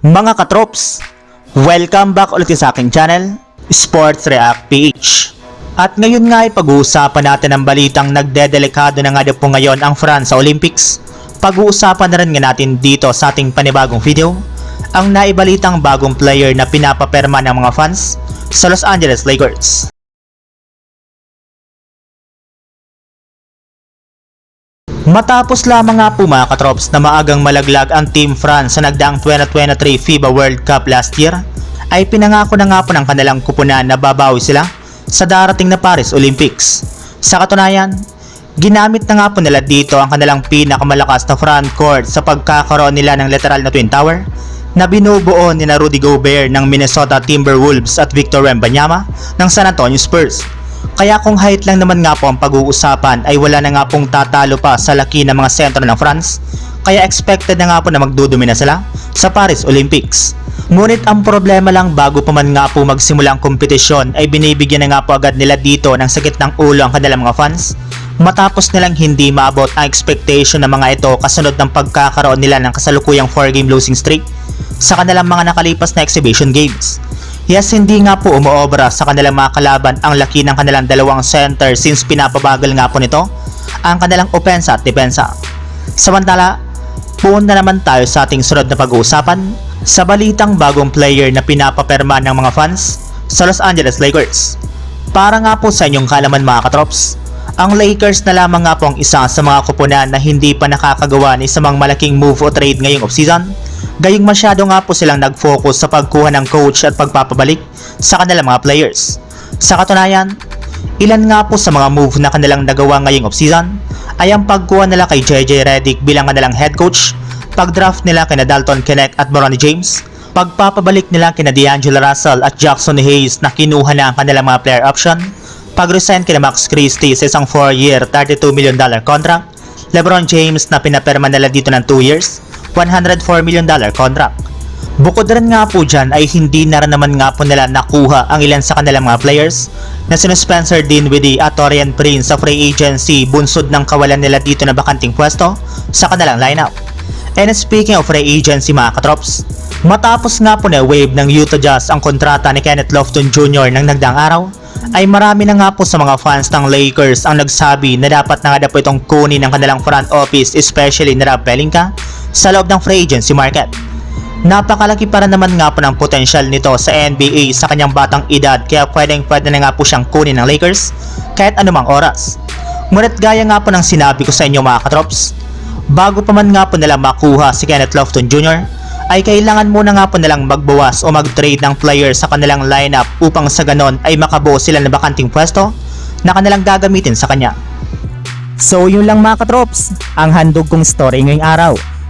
Mga katrops, welcome back ulit sa aking channel, Sports React PH. At ngayon nga ay pag-uusapan natin ang balitang nagdedelikado na nga po ngayon ang France Olympics. Pag-uusapan na rin nga natin dito sa ating panibagong video, ang naibalitang bagong player na pinapaperma ng mga fans sa Los Angeles Lakers. Matapos lamang nga po mga katrops na maagang malaglag ang Team France sa nagdaang 2023 FIBA World Cup last year, ay pinangako na nga po ng kanilang kupunan na babawi sila sa darating na Paris Olympics. Sa katunayan, ginamit na nga po nila dito ang kanilang pinakamalakas na front court sa pagkakaroon nila ng literal na Twin Tower na binubuo ni na Rudy Gobert ng Minnesota Timberwolves at Victor Wembanyama ng San Antonio Spurs. Kaya kung height lang naman nga po ang pag-uusapan ay wala na nga pong tatalo pa sa laki ng mga sentro ng France. Kaya expected na nga po na magdudumi na sila sa Paris Olympics. Ngunit ang problema lang bago pa man nga po magsimula ang kompetisyon ay binibigyan na nga po agad nila dito ng sakit ng ulo ang kanilang mga fans matapos nilang hindi maabot ang expectation ng mga ito kasunod ng pagkakaroon nila ng kasalukuyang 4-game losing streak sa kanilang mga nakalipas na exhibition games. Yes, hindi nga po umuobra sa kanilang mga kalaban ang laki ng kanilang dalawang center since pinapabagal nga po nito ang kanilang opensa at depensa. Samantala, punta naman tayo sa ating sunod na pag-uusapan sa balitang bagong player na pinapaperma ng mga fans sa Los Angeles Lakers. Para nga po sa inyong kalaman mga katrops, ang Lakers na lamang nga po ang isa sa mga kupunan na hindi pa nakakagawa ni isang malaking move o trade ngayong offseason Gayong masyado nga po silang nag-focus sa pagkuha ng coach at pagpapabalik sa kanilang mga players. Sa katunayan, ilan nga po sa mga move na kanilang nagawa ngayong offseason ay ang pagkuha nila kay JJ Redick bilang kanilang head coach, pag-draft nila kina Dalton Knecht at Bronny James, pagpapabalik nila kina D'Angelo Russell at Jackson Hayes na kinuha na ang kanilang mga player option, pag-resign kina Max Christie sa isang 4-year $32 million contract, LeBron James na pinaperma nila dito ng 2 years, $104 million dollar contract. Bukod rin nga po dyan ay hindi na rin naman nga po nila nakuha ang ilan sa kanilang mga players na sino Spencer Dinwiddie at Torian Prince sa free agency bunsod ng kawalan nila dito na bakanting pwesto sa kanilang lineup. And speaking of free agency mga katrops, matapos nga po na wave ng Utah Jazz ang kontrata ni Kenneth Lofton Jr. ng nagdaang araw, ay marami na nga po sa mga fans ng Lakers ang nagsabi na dapat na nga daw po itong kunin ng kanilang front office especially ni Rob Pelinka sa loob ng free agency market. Napakalaki para naman nga po ng potensyal nito sa NBA sa kanyang batang edad kaya pwedeng pwede na nga po siyang kunin ng Lakers kahit anumang oras. Ngunit gaya nga po ng sinabi ko sa inyo mga katrops, bago pa man nga po nila makuha si Kenneth Lofton Jr., ay kailangan muna nga po nilang magbawas o mag-trade ng player sa kanilang lineup upang sa ganon ay makabuo sila ng bakanting pwesto na kanilang gagamitin sa kanya. So yun lang mga katrops, ang handog kong story ngayong araw.